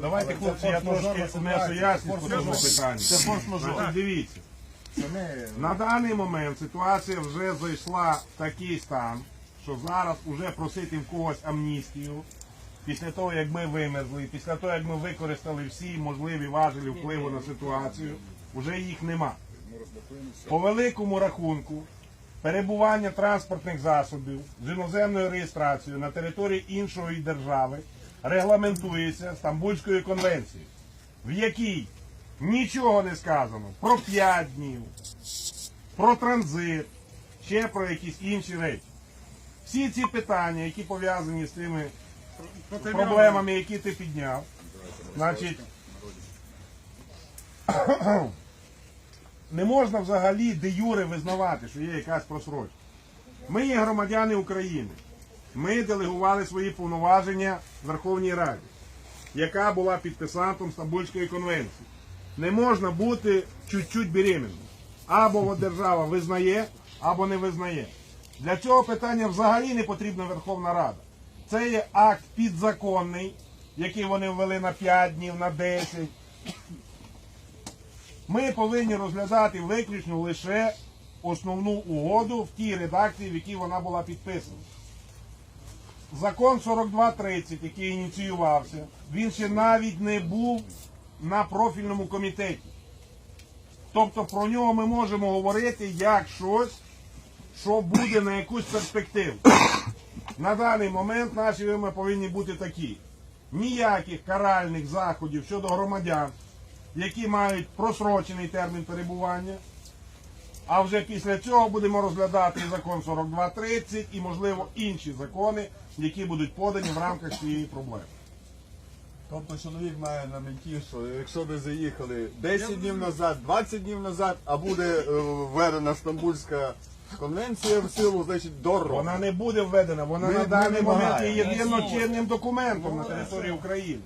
Давайте, хлопці, я трошки внесу ясність по цьому питанню. Це форс-мажор. Дивіться, на даний момент ситуація вже зайшла в такий стан, що зараз вже просити в когось амністію, після того, як ми вимерзли, після того, як ми використали всі можливі важелі впливу на ситуацію, вже їх нема. По великому рахунку, перебування транспортних засобів з іноземною реєстрацією на території іншої держави регламентується Стамбульською конвенцією, в якій нічого не сказано про 5 днів, про транзит, ще про якісь інші речі. Всі ці питання, які пов'язані з тими проблемами, які ти підняв, значить, не можна взагалі де юре визнавати, що є якась просрочка. Ми є громадяни України. Ми делегували свої повноваження Верховній Раді, яка була підписантом Стамбульської конвенції. Не можна бути чуть-чуть беременним. Або держава визнає, або не визнає. Для цього питання взагалі не потрібна Верховна Рада. Це є акт підзаконний, який вони ввели на 5 днів, на 10. Ми повинні розглядати виключно лише основну угоду в тій редакції, в якій вона була підписана. Закон 4230, який ініціювався, він ще навіть не був на профільному комітеті. Тобто про нього ми можемо говорити як щось, що буде на якусь перспективу. На даний момент наші вимоги повинні бути такі. Ніяких каральних заходів щодо громадян, які мають просрочений термін перебування. А вже після цього будемо розглядати закон 4230 і, можливо, інші закони, які будуть подані в рамках цієї проблеми. Тобто чоловік має на меті, що якщо ви заїхали 10 днів назад, 20 днів назад, а буде е, введена Стамбульська конвенція в силу, значить дорога. Вона не буде введена, вона Ми- на ми даний момент є вимагаємо. єдино документом на території України.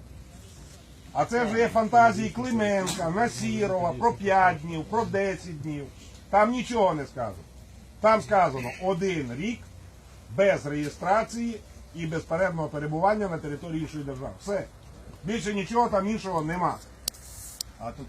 А це вже є фантазії Клименка, Насірова про 5 днів, про 10 днів. Там нічого не сказано. Там сказано один рік без реєстрації і безперервного перебування на території іншої держави. Все. Більше нічого там іншого нема. А тут